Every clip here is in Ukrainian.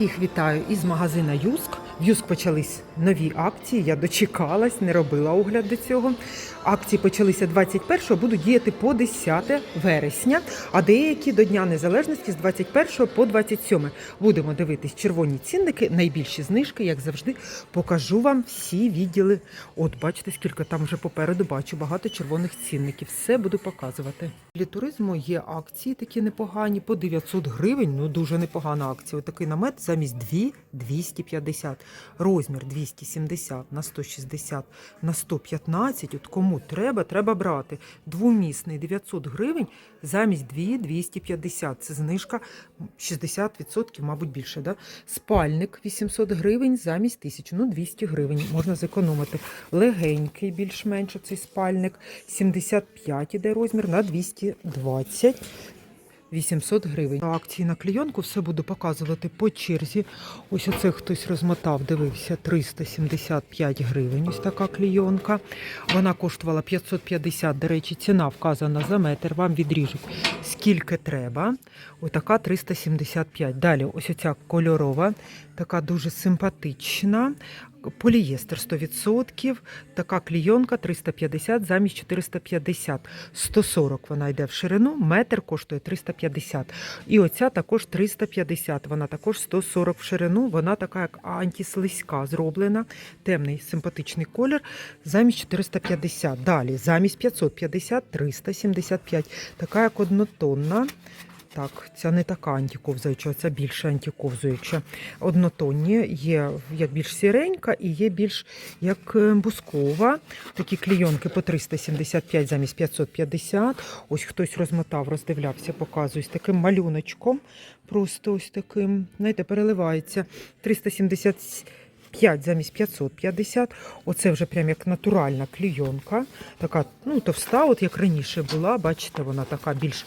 Їх вітаю із магазина Юск. В Юск почались нові акції. Я дочекалась, не робила огляд до цього. Акції почалися 21-го, будуть діяти по 10 вересня, а деякі до Дня Незалежності з 21 по 27. Будемо дивитись червоні цінники, найбільші знижки, як завжди. Покажу вам всі відділи. От, бачите, скільки там вже попереду бачу, багато червоних цінників. Все буду показувати. Для туризму є акції такі непогані, по 900 гривень. Ну дуже непогана акція. Отакий намет замість 2 250. Розмір 270 на 160 на 115. От кому треба, треба брати. Двомісний 900 гривень замість 2 250. Це знижка 60%, мабуть, більше. Да? Спальник 800 гривень замість 1000, ну 200 гривень можна зекономити. Легенький, більш-менш цей спальник 75 іде розмір на 220. 800 гривень. Акції на клійонку все буду показувати по черзі. Ось оце хтось розмотав, дивився 375 гривень. Ось така клійонка. Вона коштувала 550. До речі, ціна вказана за метр. Вам відріжуть скільки треба. Ось така 375. Далі, ось оця кольорова, така дуже симпатична. Полієстер 100%, така клійонка 350 замість 450. 140 вона йде в ширину, метр коштує 350. І оця також 350, вона також 140 в ширину, вона така як антислизька зроблена, темний симпатичний колір, замість 450. Далі, замість 550, 375, така як однотонна. Так, ця не така антиковзуюча, ця більше антиковзуюча. Однотонні є як більш сіренька і є більш як е, бускова. Такі клійонки по 375 замість 550. Ось хтось розмотав, роздивлявся, показую з таким малюночком. Просто ось таким, знаєте, переливається. 370 5 замість 550. Оце вже прям як натуральна клійонка. Така, ну, товста, от як раніше була. Бачите, вона така більш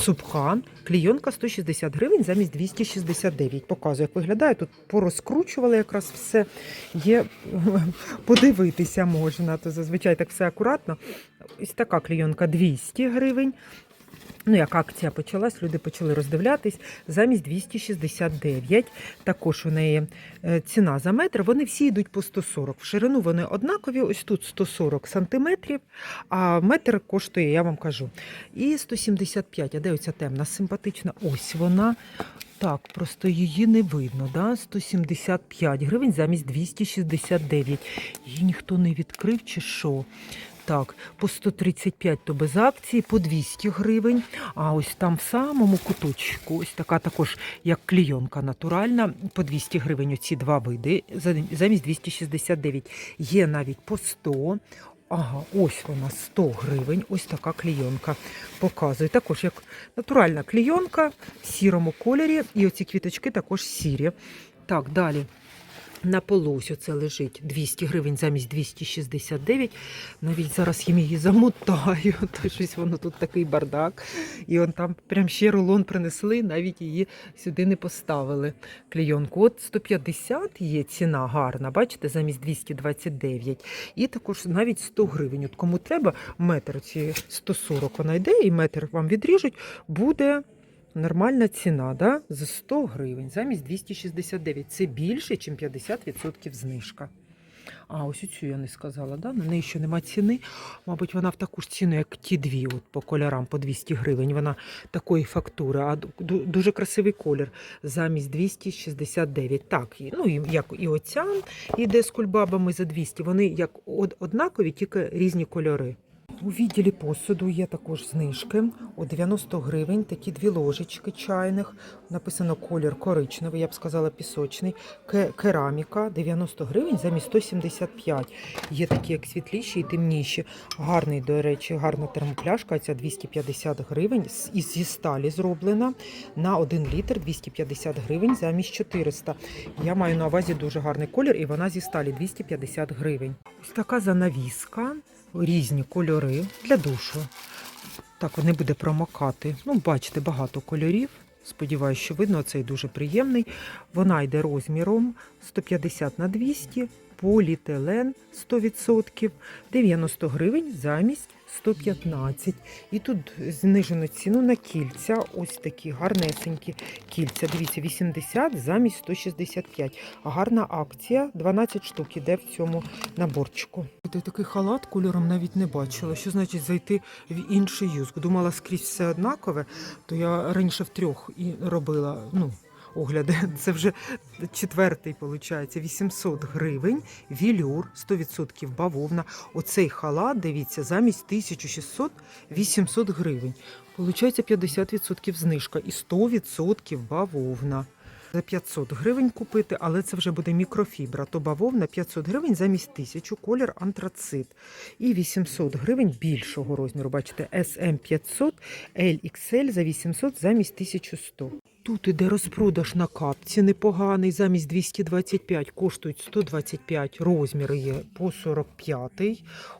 цупка. Клійонка 160 гривень замість 269. Показую, як виглядає. Тут порозкручували якраз все. Є подивитися можна. То зазвичай так все акуратно. Ось така клійонка 200 гривень. Ну, як акція почалась, люди почали роздивлятись замість 269. Також у неї ціна за метр. Вони всі йдуть по 140. В ширину вони однакові. Ось тут 140 сантиметрів, а метр коштує, я вам кажу. І 175. А де оця темна? Симпатична. Ось вона. Так, просто її не видно. Да? 175 гривень замість 269. Її ніхто не відкрив чи що? Так, по 135 то без акції, по 200 гривень. А ось там в самому куточку, ось така також, як клійонка натуральна, по 200 гривень оці два види, замість 269. Є навіть по 100. Ага, ось вона 100 гривень. Ось така клійонка. Показую. Також як натуральна клійонка в сірому кольорі. І оці квіточки також сірі. Так, далі. На полосю це лежить 200 гривень замість 269. Навіть зараз їм її замотаю, то щось воно тут такий бардак. І он там прям ще рулон принесли, навіть її сюди не поставили. Клейонку. От 150 є ціна гарна, бачите, замість 229. І також навіть 100 гривень. От кому треба, метр ці 140 вона йде, і метр вам відріжуть, буде. Нормальна ціна, да? за 100 гривень замість 269. Це більше, ніж 50% знижка. А, ось цю я не сказала, да? на неї ще нема ціни. Мабуть, вона в таку ж ціну, як ті дві, от по кольорам по 200 гривень. Вона такої фактури, а дуже красивий колір замість 269. Так, ну і як і оця іде з кульбабами за 200. Вони як однакові, тільки різні кольори. У відділі посуду є також знижки. О 90 гривень такі дві ложечки чайних. Написано колір коричневий, я б сказала, пісочний. Кераміка 90 гривень замість 175. Є такі, як світліші і темніші. Гарний, до речі, гарна термопляшка. Ця 250 гривень. Із зі сталі зроблена. На 1 літр 250 гривень замість 400. Я маю на увазі дуже гарний колір, і вона зі сталі 250 гривень. Ось така занавіска різні кольори для душу. Так, не буде промокати. Ну, бачите, багато кольорів. Сподіваюсь, що видно, цей дуже приємний. Вона йде розміром 150 на 200, поліетилен 100%, 90 гривень замість 115. І тут знижено ціну на кільця. Ось такі гарнесенькі кільця. Дивіться, 80 замість 165. Гарна акція, 12 штук іде в цьому наборчику. Це такий халат кольором навіть не бачила. Що значить зайти в інший юзк? Думала, скрізь все однакове, то я раніше в трьох і робила. ну, Огляди, це вже четвертий, виходить, 800 гривень, вілюр, 100% бавовна. Оцей халат, дивіться, замість 1600 800 гривень. Получається 50% знижка і 100% бавовна. За 500 гривень купити, але це вже буде мікрофібра. То бавовна 500 гривень замість 1000, колір антрацит. І 800 гривень більшого розміру. Бачите, SM 500, LXL за 800 замість 1100. Тут іде розпродаж на капці непоганий, замість 225 коштують 125, розміри є по 45.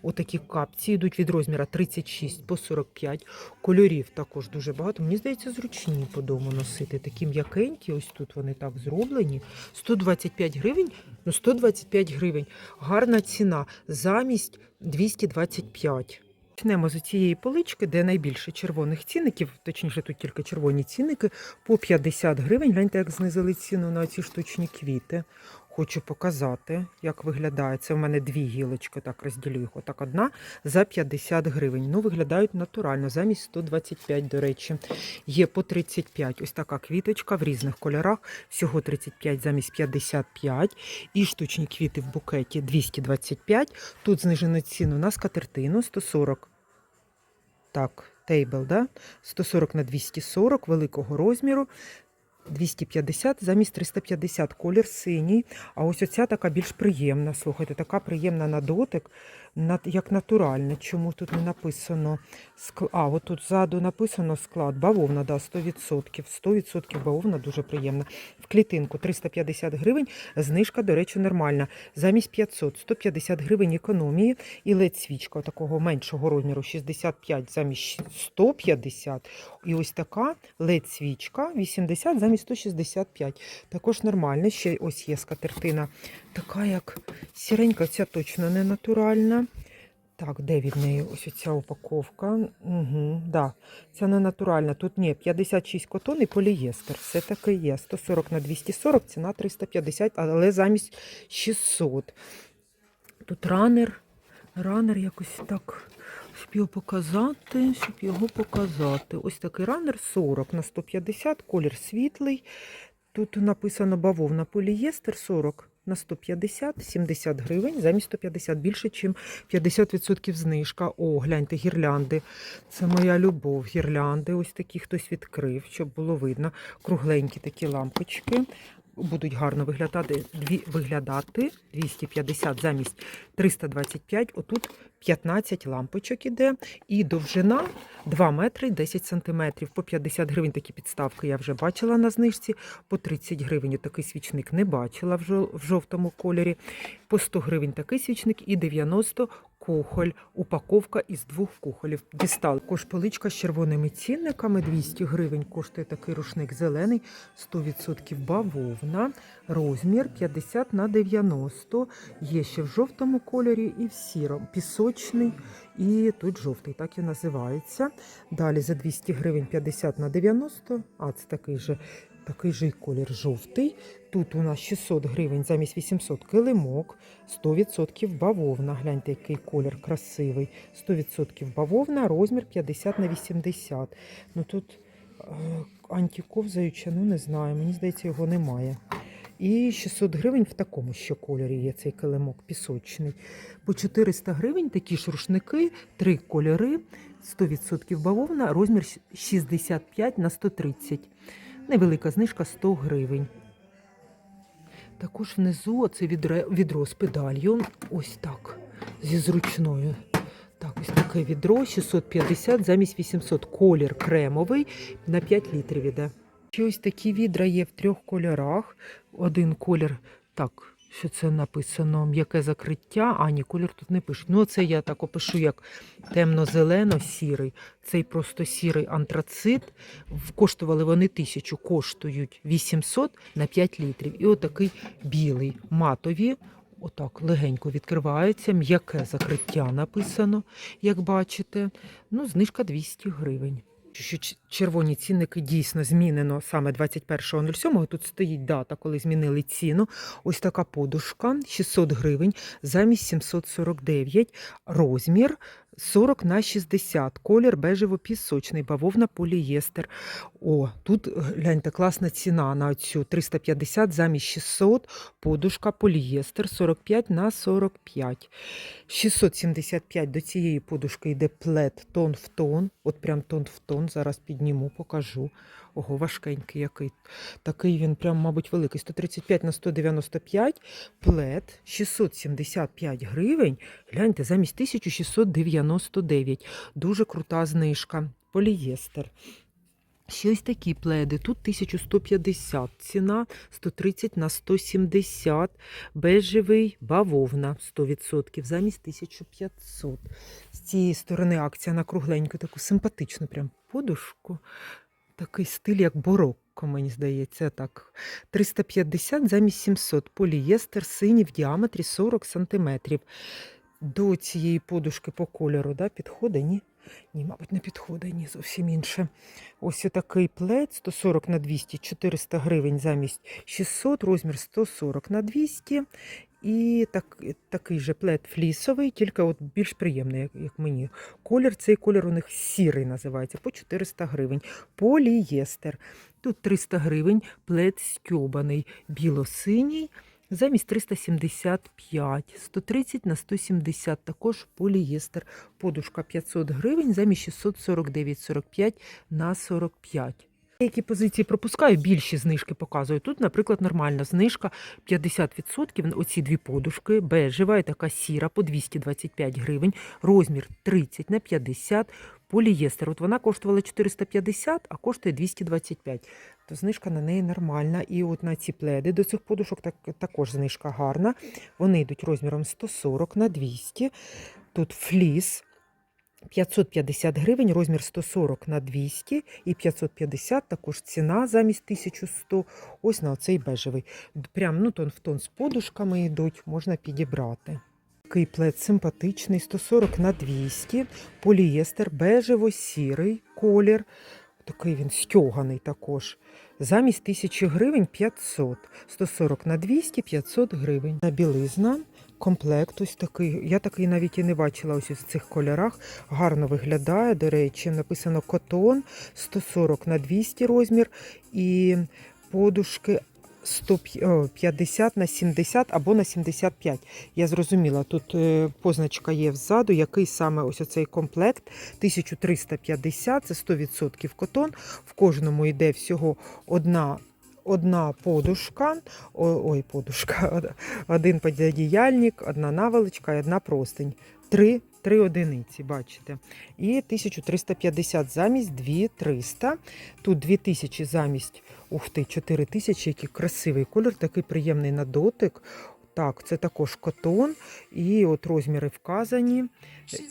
Отакі капці йдуть від розміра 36 по 45. Кольорів також дуже багато. Мені здається, зручні по дому носити. Такі м'якенькі, ось тут вони так зроблені. 125 гривень, ну 125 гривень. Гарна ціна замість 225. Почнемо з цієї полички, де найбільше червоних цінників, точніше, тут тільки червоні цінники, по 50 гривень. Гляньте, як знизили ціну на ці штучні квіти. Хочу показати, як виглядає. Це в мене дві гілочки, так розділю їх. Отак одна за 50 гривень. Ну, виглядають натурально, замість 125, до речі. Є по 35. Ось така квіточка в різних кольорах. Всього 35 замість 55. І штучні квіти в букеті 225. Тут знижено ціну на скатертину 140. Так, тейбл, да? 140 на 240 великого розміру. 250 замість 350, колір синій. А ось оця така більш приємна. Слухайте, така приємна на дотик, як натуральна. Чому тут не написано склад? А, от тут ззаду написано склад. Бавовна, да, 100%. 100% бавовна дуже приємна. В клітинку 350 гривень. Знижка, до речі, нормальна. Замість 500, 150 гривень економії. І ледь свічка такого меншого розміру 65 замість 150. І ось така ледь свічка 80 замість 165. Також нормально. Ще ось є скатертина. Така, як сіренька, ця точно не натуральна. Так, де від неї ось ця упаковка? Угу, да. Це не натуральна. Тут ні, 56 котон і полієстер. Все таки є. 140 на 240, ціна 350, але замість 600. Тут ранер. Ранер якось так, щоб його показати, щоб його показати. Ось такий ранер 40 на 150, колір світлий. Тут написано бавовна полієстер 40 на 150, 70 гривень, замість 150, більше, ніж 50% знижка. О, гляньте, гірлянди. Це моя любов. Гірлянди. Ось такі хтось відкрив, щоб було видно. Кругленькі такі лампочки. Будуть гарно виглядати, виглядати 250 замість 325. Отут 15 лампочок іде. І довжина 2 метри 10 сантиметрів. По 50 гривень такі підставки я вже бачила на знижці. По 30 гривень такий свічник не бачила в в жовтому кольорі. По 100 гривень такий свічник і 90 кухоль. Упаковка із двох кухолів. Дістал. Також поличка з червоними цінниками. 200 гривень коштує такий рушник зелений, 100% бавовна. Розмір 50 на 90. Є ще в жовтому кольорі і в сірому. Пісочний і тут жовтий, так і називається. Далі за 200 гривень 50 на 90. А, це такий же. Такий же колір жовтий. Тут у нас 600 гривень замість 800 килимок, 100% бавовна. Гляньте, який колір красивий. 100% бавовна, розмір 50 на 80. Ну тут е, антиковзаюча, ну не знаю, мені здається, його немає. І 600 гривень в такому ще кольорі є цей килимок пісочний. По 400 гривень такі ж рушники, три кольори, 100% бавовна, розмір 65 на 130. Невелика знижка 100 гривень. Також внизу це відро, з педалью. Ось так. Зі зручною. Так, ось таке відро 650 замість 800. Колір кремовий на 5 літрів іде. Ось такі відра є в трьох кольорах. Один колір, так, що це написано, м'яке закриття. А, ні, колір тут не пишуть. Ну, це я так опишу, як темно-зелено-сірий. Цей просто сірий антрацит. Коштували вони тисячу, коштують 800 на 5 літрів. І отакий білий матові. Отак легенько відкривається, м'яке закриття написано, як бачите. Ну, знижка 200 гривень. Що червоні цінники дійсно змінено саме 21.07. Тут стоїть дата, коли змінили ціну. Ось така подушка 600 гривень замість 749. Розмір 40 на 60. Колір бежево-пісочний, бавовна полієстер. О, тут гляньте, класна ціна на цю 350 замість 600. Подушка полієстер 45 на 45. 675 до цієї подушки йде плед тон в тон. От прям тон в тон. Зараз підніму, покажу. Ого, важкенький який. Такий він прям, мабуть, великий. 135 на 195. Плед 675 гривень. Гляньте, замість 1699. Дуже крута знижка. Полієстер. Ще ось такі пледи. Тут 1150 ціна, 130 на 170. Бежевий бавовна 100%, замість 1500. З цієї сторони акція на кругленьку, таку симпатичну прям подушку. Такий стиль, як борокко, мені здається, так. 350 замість 700. Полієстер синій в діаметрі 40 см. До цієї подушки по кольору да, підходить? Ні? Ні, мабуть, не підходить, ні, зовсім інше. Ось такий плед 140 на 200, 400 гривень замість 600, розмір 140 на 200. І так, такий же плед флісовий, тільки от більш приємний, як, як мені. Колір, цей колір у них сірий називається, по 400 гривень. Полієстер. Тут 300 гривень, плед стьобаний, біло-синій. Замість 375, 130 на 170, також полієстер. Подушка 500 гривень, замість 649, 45 на 45. Деякі позиції пропускаю, більші знижки показую. Тут, наприклад, нормальна знижка 50%. на Оці дві подушки, бежева і така сіра по 225 гривень, розмір 30 на 50, полієстер. От вона коштувала 450, а коштує 225. То знижка на неї нормальна. І от на ці пледи до цих подушок так, також знижка гарна. Вони йдуть розміром 140 на 200. Тут фліс 550 гривень, розмір 140 на 200 і 550 також ціна замість 1100. Ось на оцей бежевий. Прям ну, тон в тон з подушками йдуть, можна підібрати. Такий плед симпатичний, 140 на 200, полієстер, бежево-сірий колір. Такий він стьоганий також. Замість 1000 гривень 500, 140 на 200, 500 гривень. На білизна комплект ось такий. Я такий навіть і не бачила ось у цих кольорах. Гарно виглядає, до речі, написано котон 140 на 200 розмір і подушки 150 на 70 або на 75. Я зрозуміла, тут е, позначка є взаду, який саме ось оцей комплект 1350, це 100% котон. В кожному йде всього одна. Одна подушка, ой, подушка, один пододіяльник, одна наволочка і одна простинь. Три, три одиниці, бачите. І 1350 замість 2300. Тут 2000 замість, ух ти, 4000, який красивий колір, такий приємний на дотик. Так, це також котон, і от розміри вказані.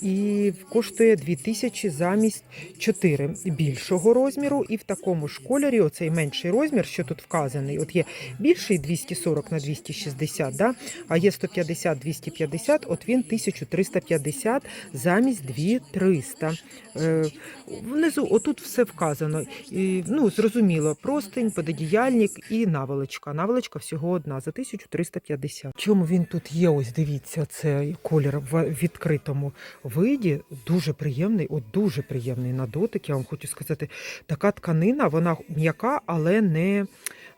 І коштує 2000 замість 4 більшого розміру. І в такому ж кольорі, оцей менший розмір, що тут вказаний, от є більший 240 на 260, да? а є 150-250, от він 1350 замість 2300. Е, внизу, отут все вказано. І, ну, зрозуміло, простень, пододіяльник і наволочка. Наволочка всього одна за 1350. Чому він тут є? Ось дивіться, цей колір в відкритому виді. Дуже приємний, от дуже приємний на дотик. Я вам хочу сказати, така тканина, вона м'яка, але не.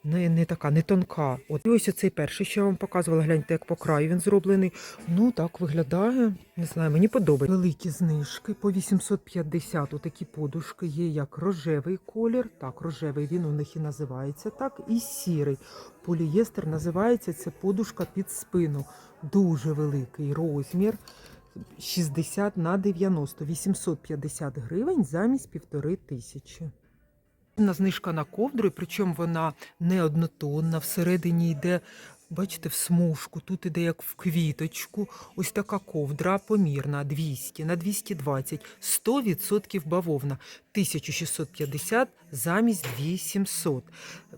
Не, не така, не тонка. От і ось цей перший, що я вам показувала, гляньте, як по краю він зроблений. Ну так виглядає. Не знаю, мені подобається. Великі знижки по 850. Отакі подушки є як рожевий колір. Так, рожевий він у них і називається так. І сірий. Полієстер називається це подушка під спину. Дуже великий розмір. 60 на 90, 850 гривень замість півтори тисячі. На знижка на ковдру, причому вона не однотонна, всередині йде, бачите, в смужку, тут іде як в квіточку. Ось така ковдра помірна, 200 на 220, 100% бавовна, 1650 замість 2700.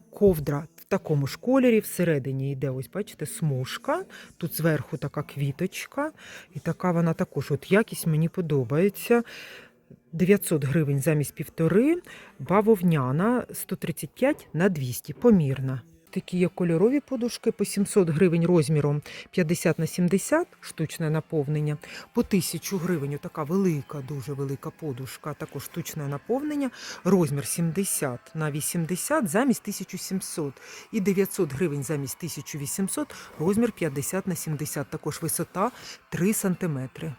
Ковдра в такому ж кольорі. Всередині йде, ось бачите, смужка. Тут зверху така квіточка. І така вона також. От якість мені подобається. 900 гривень замість півтори, бавовняна 135 на 200, помірна. Такі є кольорові подушки по 700 гривень розміром 50 на 70, штучне наповнення. По 1000 гривень така велика, дуже велика подушка, також штучне наповнення. Розмір 70 на 80 замість 1700. І 900 гривень замість 1800, розмір 50 на 70, також висота 3 сантиметри.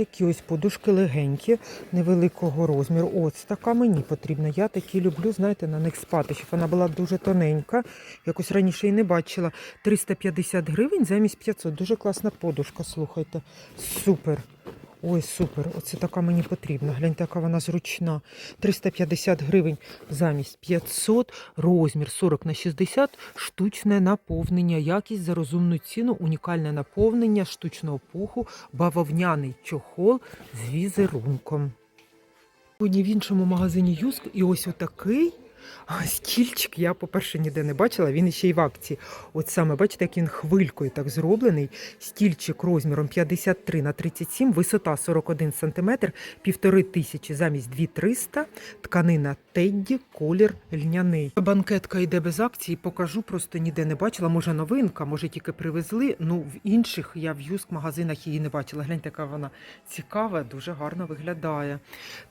Такі ось подушки легенькі, невеликого розміру. Ось така мені потрібна. Я такі люблю, знаєте, на них спати, щоб вона була дуже тоненька. Якось раніше і не бачила. 350 гривень замість 500. Дуже класна подушка, слухайте. Супер. Ой, супер. Оце така мені потрібна. Гляньте, яка вона зручна. 350 гривень замість 500, розмір 40 на 60, штучне наповнення, якість за розумну ціну, унікальне наповнення штучного пуху, бавовняний чохол з візерунком. Сьогодні в іншому магазині Юск і ось отакий а, стільчик я, по-перше, ніде не бачила, він ще й в акції. От саме, бачите, як він хвилькою так зроблений. Стільчик розміром 53 на 37, висота 41 см, півтори тисячі замість 2300, тканина Тедді, колір льняний. Банкетка йде без акції, покажу, просто ніде не бачила. Може новинка, може тільки привезли. Ну, в інших я в юск магазинах її не бачила. Гляньте, яка вона цікава, дуже гарно виглядає.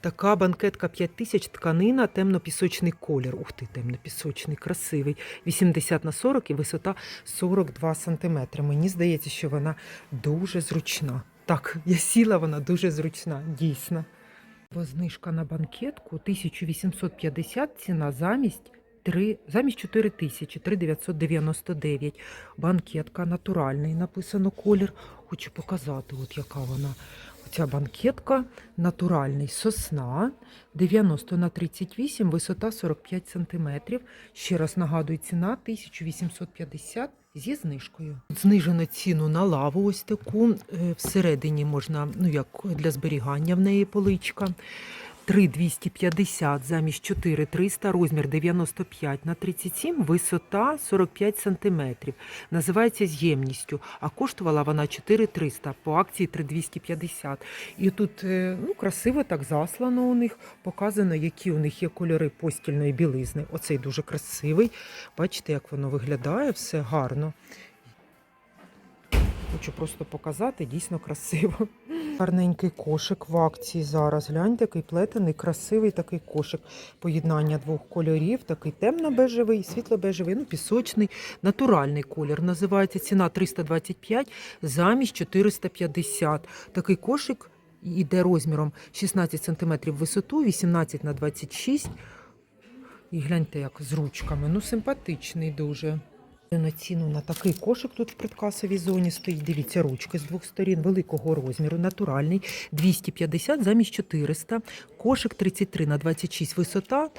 Така банкетка 5000, тканина, темно-пісочний колір. Ух ти, темно-пісочний, красивий. 80 на 40 і висота 42 см. Мені здається, що вона дуже зручна. Так, я сіла, вона дуже зручна, дійсно. Знижка на банкетку 1850 ціна замість 3, замість 4 тисячі, 3999. Банкетка натуральний, написано колір. Хочу показати, от яка вона. Оця банкетка натуральний сосна 90 на 38, висота 45 см. Ще раз нагадую, ціна 1850 зі знижкою. Знижено ціну на лаву ось таку. Е, Всередині можна, ну як для зберігання в неї поличка. 3,250 замість 4,300, розмір 95 на 37, висота 45 см. Називається з ємністю, а коштувала вона 4,300, по акції 3,250. І тут е, ну, красиво так заслано у них, показано, які у них є кольори постільної білизни. Оцей дуже красивий. Бачите, як воно виглядає, все гарно. Хочу просто показати, дійсно красиво. Гарненький кошик в акції зараз. Гляньте, який плетений, красивий такий кошик. Поєднання двох кольорів, такий темно-бежевий, світло-бежевий, ну, пісочний, натуральний колір. Називається ціна 325 замість 450. Такий кошик іде розміром 16 см висоту, 18 на 26 І гляньте, як з ручками. Ну, симпатичний дуже. На ціну на такий кошик тут в предкасовій зоні стоїть. Дивіться, ручки з двох сторін великого розміру, натуральний, 250 замість 400. Кошик 33 на 26 висота.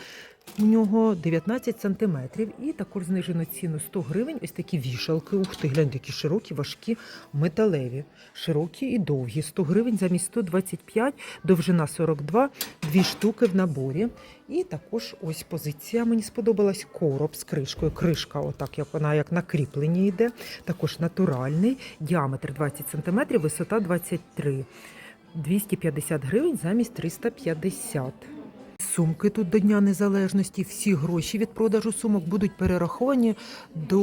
У нього 19 сантиметрів і також знижено ціну 100 гривень. Ось такі вішалки. Ух ти, гляньте, які широкі, важкі, металеві. Широкі і довгі. 100 гривень замість 125, довжина 42, дві штуки в наборі. І також ось позиція мені сподобалась. Короб з кришкою. Кришка, отак як вона як на кріпленні йде. Також натуральний, діаметр 20 см, висота 23 250 гривень замість 350. Сумки тут до Дня Незалежності. Всі гроші від продажу сумок будуть перераховані до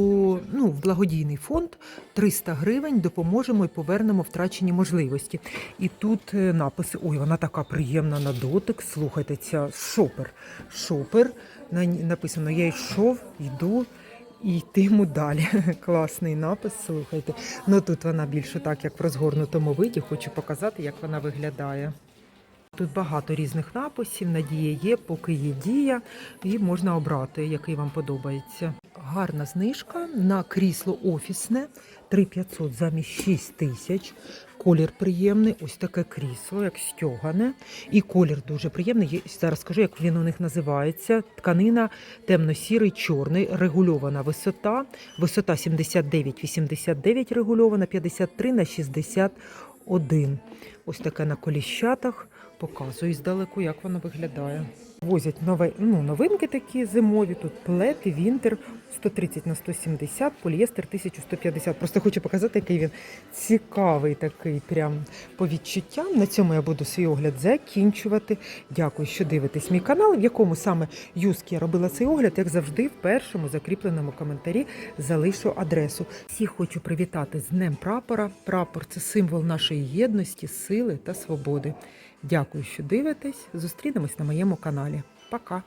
ну, в благодійний фонд 300 гривень. Допоможемо і повернемо втрачені можливості. І тут е, написи: ой, вона така приємна на дотик. Слухайте, ця шопер. Шопер. На написано: Я йшов, йду. І йтиму далі. Класний напис, слухайте. Ну тут вона більше так, як в розгорнутому виді. Хочу показати, як вона виглядає. Тут багато різних написів. Надія є, поки є дія, і можна обрати, який вам подобається. Гарна знижка на крісло офісне 3500 замість 6000. Колір приємний, ось таке крісло, як стьогане. І колір дуже приємний. Є- Зараз скажу, як він у них називається. Тканина темно-сірий, чорний, регульована висота. Висота 79-89 регульована, 53 на 61. Ось таке на коліщатах. Показую здалеку, як воно виглядає. Возять нове, ну, новинки такі зимові. Тут плет і вінтер 130 на 170, полієстер 1150. Просто хочу показати, який він цікавий такий, прям по відчуттям. На цьому я буду свій огляд закінчувати. Дякую, що дивитесь мій канал, в якому саме юзки я робила цей огляд, як завжди, в першому закріпленому коментарі залишу адресу. Всіх хочу привітати з Днем прапора. Прапор це символ нашої єдності, сили та свободи. Дякую, що дивитесь. Зустрінемось на моєму каналі. Пока!